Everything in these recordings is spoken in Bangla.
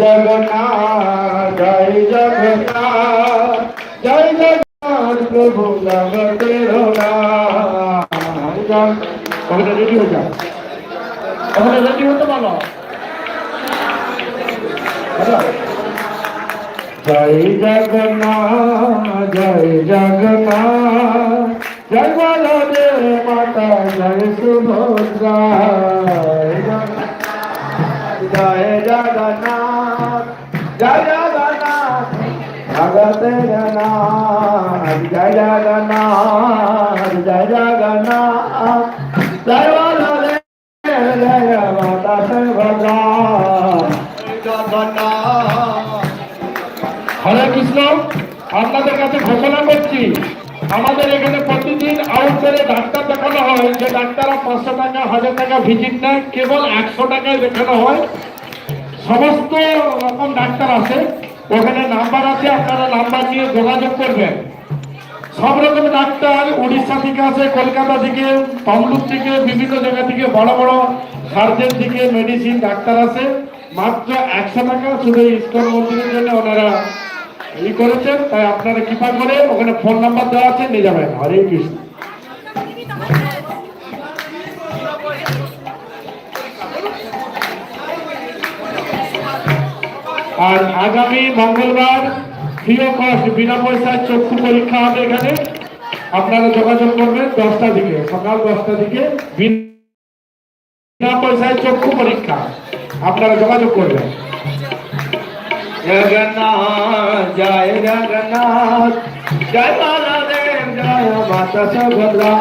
জগন্নাথ জয় জগন্নাথ জয় জগন্নাথ প্রভু জগতের ওখানে রেডি হয়ে যাও ওখানে রেডি হতে হ্যালো। জয় জগন্নাথ জয় জগন্নাথ মাতা, জয় সুভদ্রা জয় জগন্নাথ জয় জগন্নাথ ভগতের নাথ জয় জগন্নাথ জয় জগন্নাথ বলদেব, জয় মাতা সুভদ্রা জগন্নাথ হরে কৃষ্ণ, আপনাদের কাছে ঘোষণা করছি আমাদের এখানে প্রতিদিন আউট করে ডাক্তার দেখানো হয়। যে ডাক্তাররা পাঁচশো টাকা, হাজার টাকা ভিজিট নেয়, কেবল একশো টাকায় দেখানো হয়। সমস্ত রকম ডাক্তার আছে। ওখানে নাম্বার আছে, আপনারা নাম্বার নিয়ে যোগাযোগ করবেন। সব রকম ডাক্তার উড়িষ্যা থেকে আছে, কলকাতা থেকে, তমলুক থেকে, বিভিন্ন জায়গা থেকে, বড় বড় সার্জেন থেকে মেডিসিন ডাক্তার আছে। মাত্র একশো টাকা শুধু ইস্কন মন্দিরের জন্য ওনারা ই করেছেন, তাই আপনারা কৃপা করে ওখানে ফোন নাম্বার দেওয়া আছে, নিয়ে যাবেন। হরে কৃষ্ণ। আর আগামী মঙ্গলবার ফ্রি অফ কস্ট বিনা পয়সায় চক্ষু পরীক্ষা হবে এখানে। আপনারা যোগাযোগ করবেন দশটা দিকে, সকাল দশটা দিকে। বিনা পয়সায় চক্ষু পরীক্ষা। আপনারা যোগাযোগ করবেন। জগন্নাথ জয় জগন্নাথ জয় বালাদেব জয় মাতা সুভদ্রা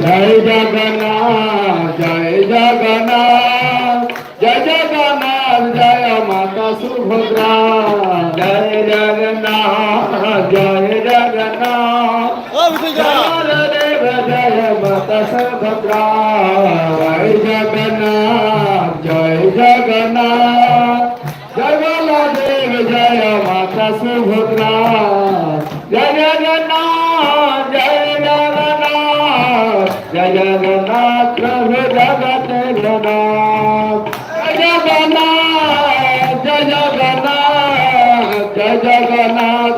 জয় জগন্নাথ জয় জগন্নাথ জয় জগন্নাথ জয় মাতা সুভদ্রা জয় জগন্নাথ জয় জগন্নাথ জয় বালাদেব জয় মাতা সুভদ্রা জয় জগন্নাথ জয় মাতা সুভদ্রা জয় জগন্নাথ জয় জগন্নাথ জয় জগন্নাথ প্রভু জগতের নাথ জয় জগন্নাথ জয় জগন্নাথ জয় জগন্নাথ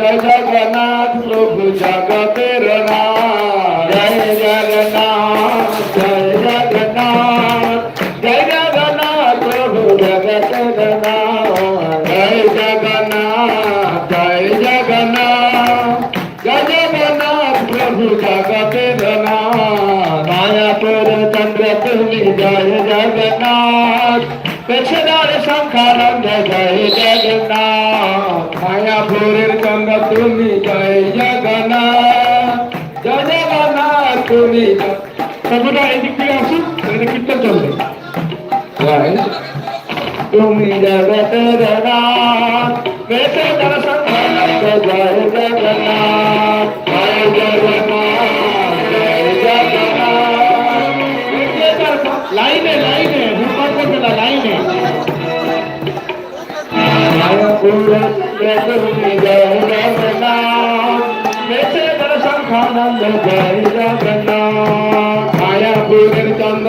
জগন্নাথ জয় জগন্নাথ প্রভু জগতের নাথ জয় জগন্নাথ জয় জগন্নাথ জয় জগন্নাথ প্রভু জগতের নাথ জয় জগন্নাথ জয় জগন্নাথ জয় জগন্নাথ প্রভু জগতের নাথ মায়াপুর চন্দ্র তুমি জয় তুমি জয় জগন্নাথ জয় জগন্নাথ তুমি সবটা এদিক থেকে আসুন এখানে কীর্তন চলবে। তুমি জগতের নাথ পেতে দর্শন জয় জগন্নাথ জয় জগন্নাথ জয় জগন্নাথ লাইনে লাইনে করবে না লাইনে। তুমি জয় জগন্নাথ পেতে দর্শন খানন্দ জয় জগন্নাথ মায়াপুরের চন্দ্র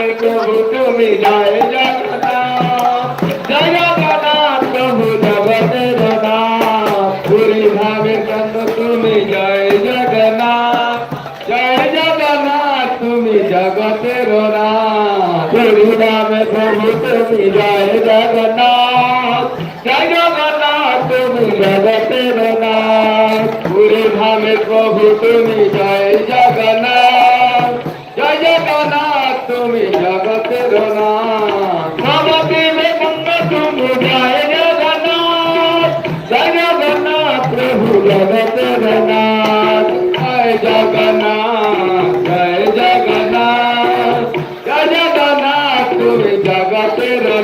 प्रभु तुम जाए जगदा जगत जदा पूरी तुम जय जगना जय जगना तुम जगत रोना पूरी भावे प्रभु तुम जय जगना जय जगत रोना पूरी भावे प्रभु जय जगना Pedro.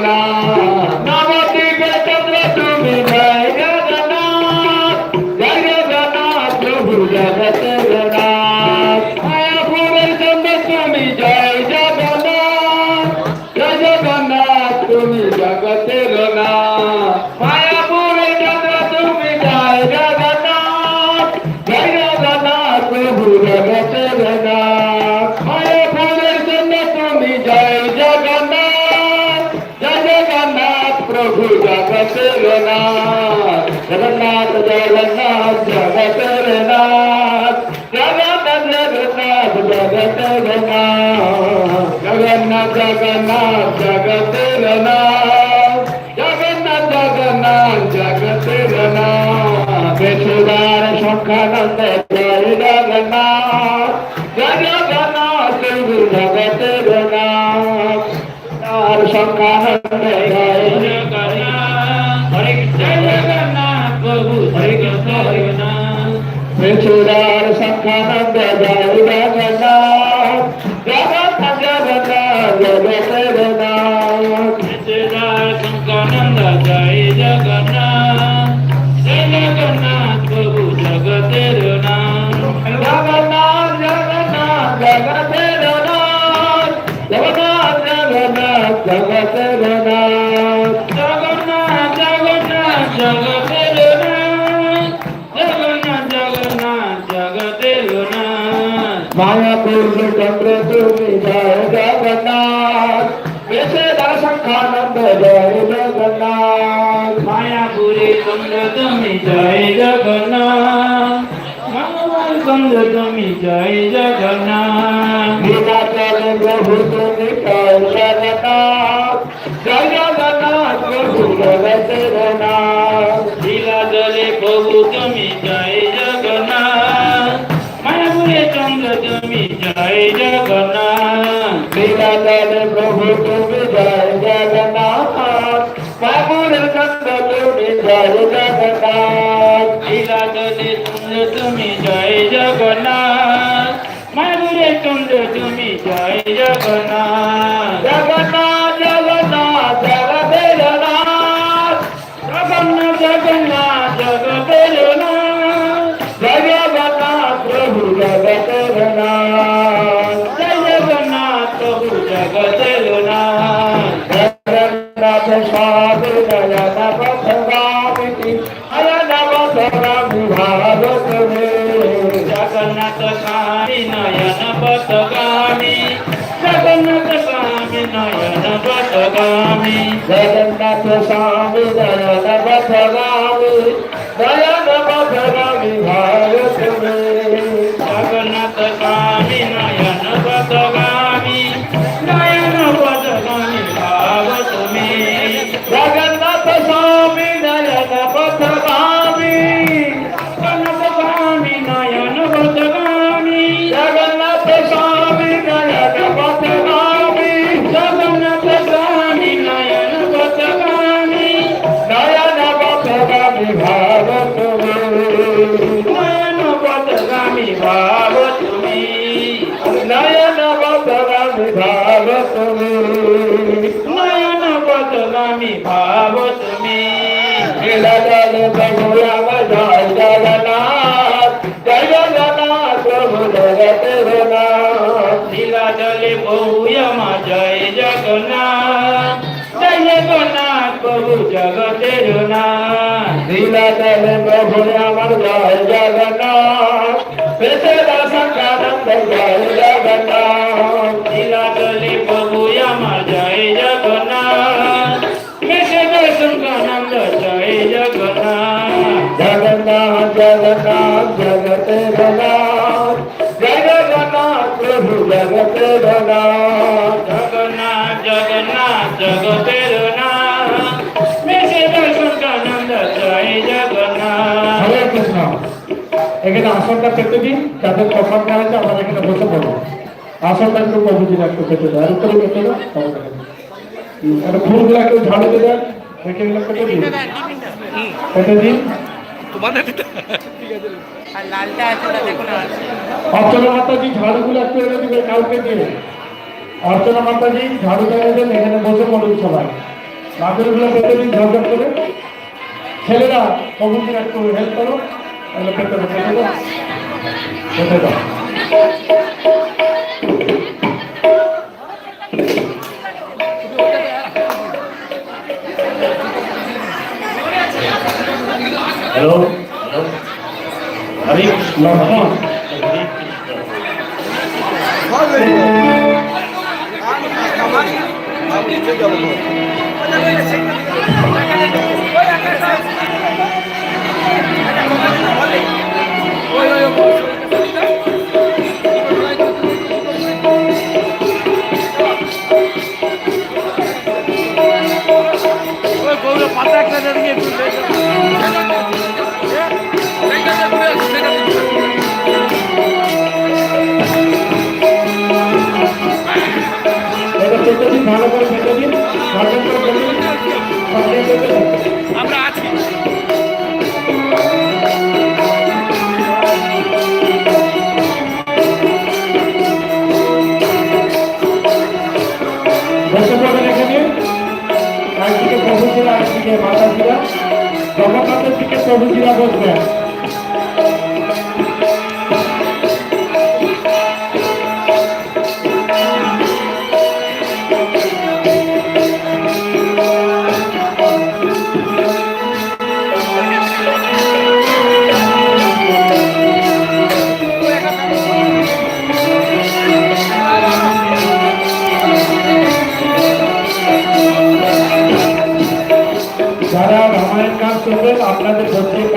जगन्नाथ जगन्नाथ जगन्नाथ जगतरनाथ जगन्नाथ जगन्नाथ जगतरनाथ जगन्नाथ जगन्नाथ जगत చూడాలి సఖానంద గౌడ జగ జగ జగ జగ వీళ్ళు చంద్రుని జగన్నాథ్ సంఖానంద జయ జగన్నాథ్ మాయాపురి చంద్రతమి జయ జగన్నాథ్ మంగళ చంద్రతమి జయ జగన్నాథ్ దినాచల ప్రభు తుమి జయ జగన్నాథ్ జయ జగన్నాథ్ ప్రభు జగన్నాథ్ জগন্নাথ লীলাকার প্রভু তুমি জয় জগন্নাথ বাবুর কান্দ তুমি জয় জগন্নাথ লীলাকারে সুন্দর তুমি জয় জগন্নাথ মাগুরে চন্দ্র তুমি জয় Jagannath. Jagannath Swami Nayana Bhattagami Jagannath Swami Nayana Bhattagami Jagannath Swami Nayana Bhattagami करुणा तिला जले बहुया माझ्या जगना जय गणा करू जगते रुना तिला जले बहुया जगना হরে কৃষ্ণ। এখানে আসনটা পেতে দিন যাদের প্রসাদ দেওয়া আমার এখানে বসে পড়ো আসনটা একটু প্রভুজির একটু পেতে দেয় আর করে পেতে দেয় ফুলগুলো একটু ঝাড়ু দেবে দেয় রেখে দিলে পেতে দিন পেতে দিন। আছে অর্চনা মাতাজি ঝাড়ুগুলো একটু এনে দিবে কাউকে দিয়ে। অর্চনা মাতাজি ঝাড়ু দেওয়া এখানে বসে পড়ুন সবাই। রাতেরগুলো পেতে দিন করে ছেলেরা প্রভুজির একটু হেল্প করো তাহলে পেতে হ্যালো কৃষ্ণ কৃষ্ণ ভালো করে পেতে দিন আমরা একদিকে প্রভুজিরা একদিকে মাতাজিরা জগন্নাথের দিকে প্রভু প্রভুজিরা বসবেন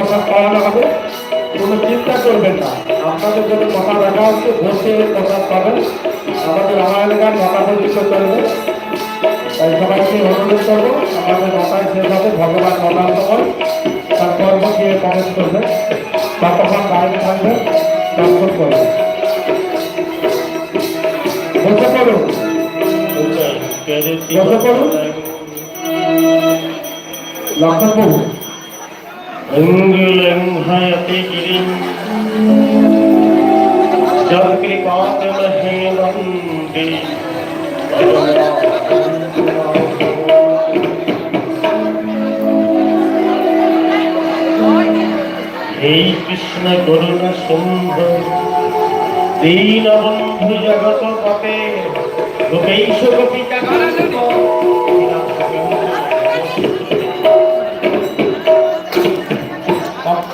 কথা পাওয়ানো হবে কোনো চিন্তা করবেন না আপনাদের জন্য কথা রাখা হচ্ছে বসে কথা পাবেন আমাদের রামায়ণ গান পর্যন্ত চলবে তাই সবাইকে অনুরোধ করব আমাদের নটায় শেষ হবে ভগবান নটার সময় তার কর্ম গিয়ে প্রবেশ করবে ততক্ষণ গাড়ি থাকবে দর্শন করবে বসে পড়ুন বসে পড়ুন লক্ষণ প্রভু অঙ্গুলং হায়তে গিরিম চক্রিপাতমহে বন্দে হে কৃষ্ণ করুণা সিন্ধু দীনবন্ধু জগত পতে গোপেশ গোপিকা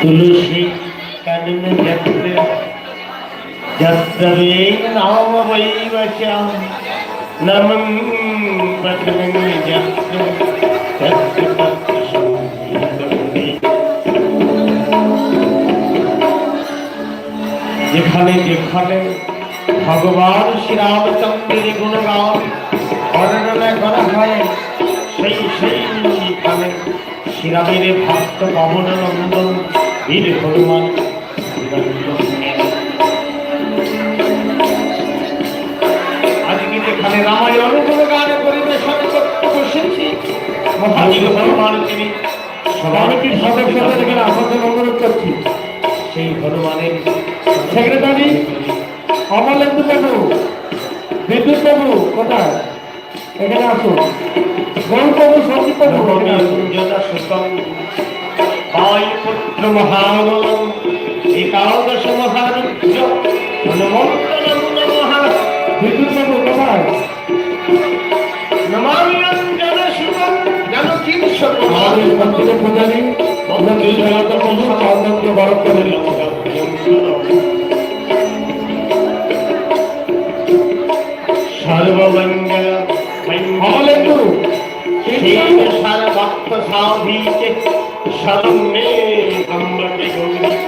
তুলসী যেখানে যেখানে ভগবান শ্রীরামচন্দ্রের গুণগান করা হয় সেই সেই সেখানে শ্রীরামের ভক্ত পবন নন্দন বীর হনুমান যেখানে রামায়ণ গুণগান পরিবেশন করতে বসেছি হনুমান তিনি সদস্যদের এখানে আসতে অনুরোধ করছি। সেই হনুমানের সেক্রেটারি অমলেন্দু বাবু বিদ্যুৎ বাবু কোথায়? এখানে আসুন। গৌর বাবু সন্দীপ বাবু এখানে। নবমীঞ্জনা বায়ুপুত্র মহাবলম একাদশ মহারুদ্র। নমঃ বিদ্যুৎ অমলেন্দু শিব সর্বক্ত সাধীকে শরণ্যে কম্বকে গৌরী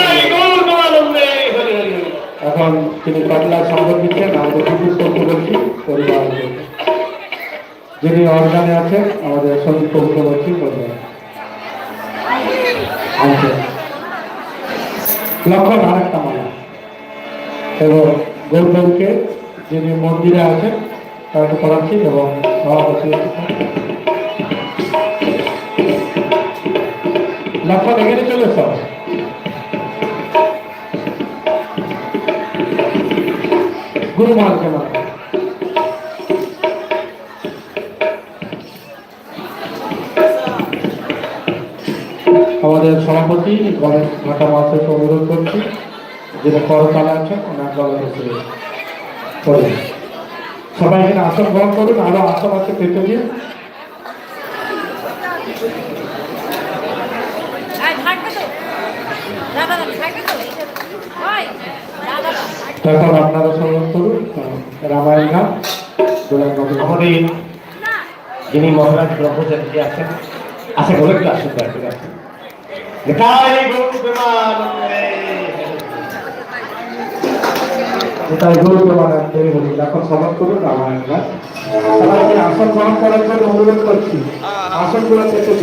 এখন তিনি কটলা সম্পদ দিচ্ছেন, আমাদের বিদ্যুৎ বলছি পরিবার যিনি অর্গানে আছেন, আমাদের সন্দীপ বলবেন আচ্ছা লক্ষণ আরেকটা মালা এবং গৌরবকে যিনি মন্দিরে আছেন, তাকে করাচ্ছি এবং সভাপতি লক্ষণ এখানে চলে এসো গুরু মহারাজকে আমাদের সভাপতি গণেশ ঘাটা অনুরোধ করছি, যিনি করতালা আছেন, ওনার গলায় বসে সবাই এখানে আসন গ্রহণ করুন, আরও আসন আছে পেতে দাদা দাদা। তখন আপনারা স্মরণ করুন রামায়ণ গান আমাদের যিনি মহারাজ ব্রহ্মচারী আছেন আশা করে একটু আশীর্বাদ করে আসেন করুন রামায়ণ গান সবাইকে গ্রহণ করার জন্য অনুরোধ করছি। আসনগুলো থেকে